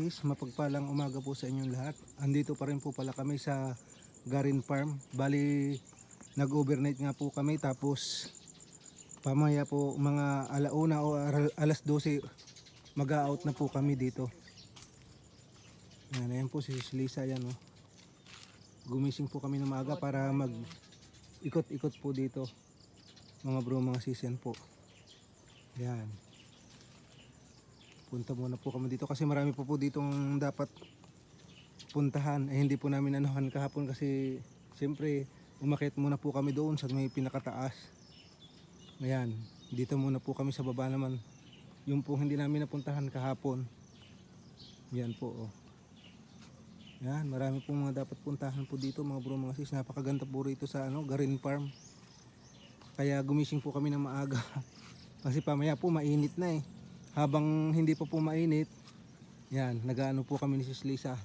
sis, mapagpalang umaga po sa inyong lahat. Andito pa rin po pala kami sa Garin Farm. Bali, nag-overnight nga po kami tapos pamaya po mga alauna o alas 12 mag-out na po kami dito. Yan, ayan po si Lisa yan oh. Gumising po kami ng maaga para mag ikot-ikot po dito. Mga bro, mga sis yan po. Yan. Punta muna po kami dito kasi marami po po ditong dapat puntahan. Eh hindi po namin anuhan kahapon kasi siyempre umakit muna po kami doon sa may pinakataas. Ayan, dito muna po kami sa baba naman. Yung po hindi namin napuntahan kahapon. Yan po oh. Yan, marami pong mga dapat puntahan po dito mga bro mga sis. Napakaganda po rito sa ano, Garin Farm. Kaya gumising po kami ng maaga. Kasi pamaya po mainit na eh. Habang hindi pa po mainit, yan, nagaano po kami ni Sis Lisa.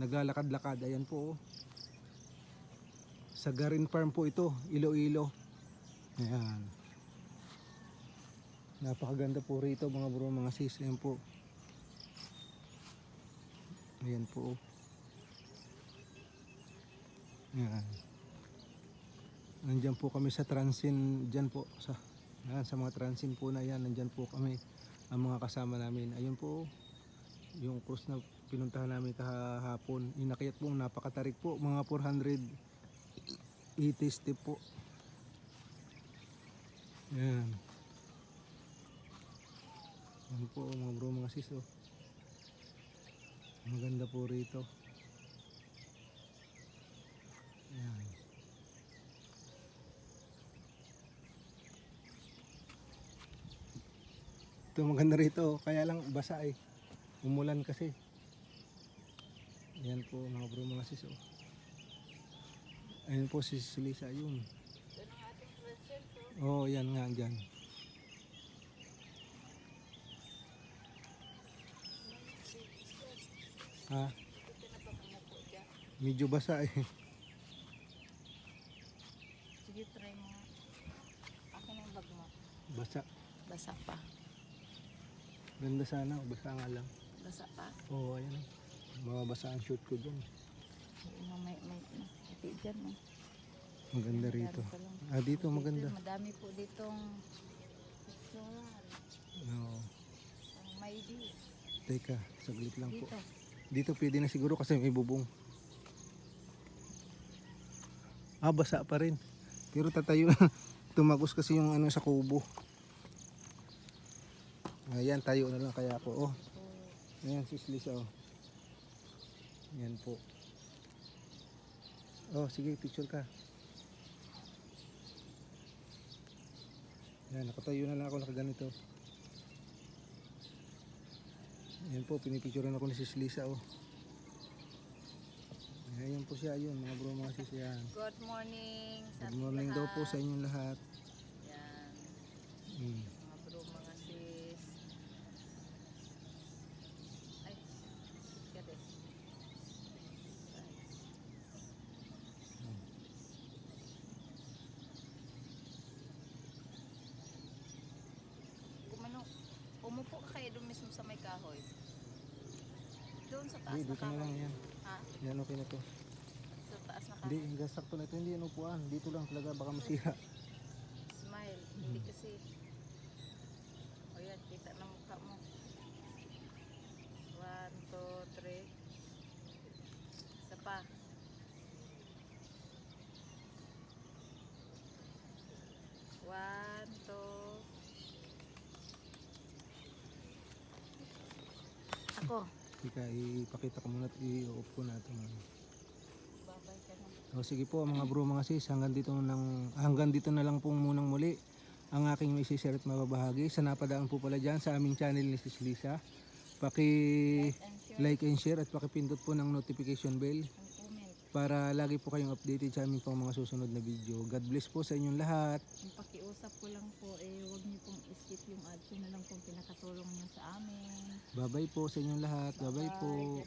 Naglalakad-lakad, ayan po. oh. Sa Garin Farm po ito, Iloilo. Ayan. Napakaganda po rito mga bro, mga sis. Ayan po. Ayan po. oh. Ayan. Nandyan po kami sa Transin, dyan po sa yan, sa mga Transin po na yan, nandyan po kami ang mga kasama namin. Ayun po yung cruise na pinuntahan namin kahapon. Inakyat po, napakatarik po, mga 480 step po. Yan. Yan po mga bro, mga sis oh. Maganda po rito. Yan. Ito maganda rito, kaya lang basa eh. Umulan kasi. Yan po mga bro mga sis oh. Ayun po si Sis Lisa yun. Oh, yan nga dyan. Ha? Medyo basa eh. Sige, try mo. na yung bag mo. Basa. Basa pa. Ganda sana, basa nga lang. Basa pa. Oo, oh, ayan. Mababasa ang shoot ko dyan. Yung may, may, may, dyan. No? Maganda rito. Ah, dito maganda. Madami po ditong picturean. Oo. Ang may di. Teka, saglit lang po. Dito. Pwede na siguro kasi may bubong. Ah, basa pa rin. Pero tatayo. Tumagos kasi yung ano sa kubo. Ayan, tayo na lang kaya ako. Oh, ayan sis Lisa oh. Ayan po. Oh, sige, picture ka. Ayan, nakatayo na lang ako nakaganito. Ayan po, pinipicturean ako ni sis Lisa oh. Ayan po siya, yun, mga bro, mga sis, yan. Good morning. Good morning daw po sa inyong lahat. Yan. Mm. Mga bro, mga sis. Ay, sit ka din. Kumano, umupo ka kayo doon mismo sa may kahoy. Doon sa taas Hindi, na dito na lang yan. Ha? Yan, okay na to. Sa taas na Hindi, kahoy. hanggang sakto na ito. Hindi yan upuan. Dito lang talaga, baka masira. Smile. Hindi kasi. Ako. Teka, ipakita ko muna at i-off ko natin. Babay ka na. O sige po mga bro mga sis, hanggang dito, nang, hanggang dito na lang pong munang muli ang aking may share at mababahagi. Sa napadaan po pala dyan sa aming channel ni Sis Lisa. Paki like and share at pakipindot po ng notification bell para lagi po kayong updated sa aming pang mga susunod na video. God bless po sa inyong lahat. Ang pakiusap ko lang po, eh, huwag niyo pong skip yung ads. Na lang pong pinakatulong niyo sa amin. Bye-bye po sa inyong lahat. Bye-bye po.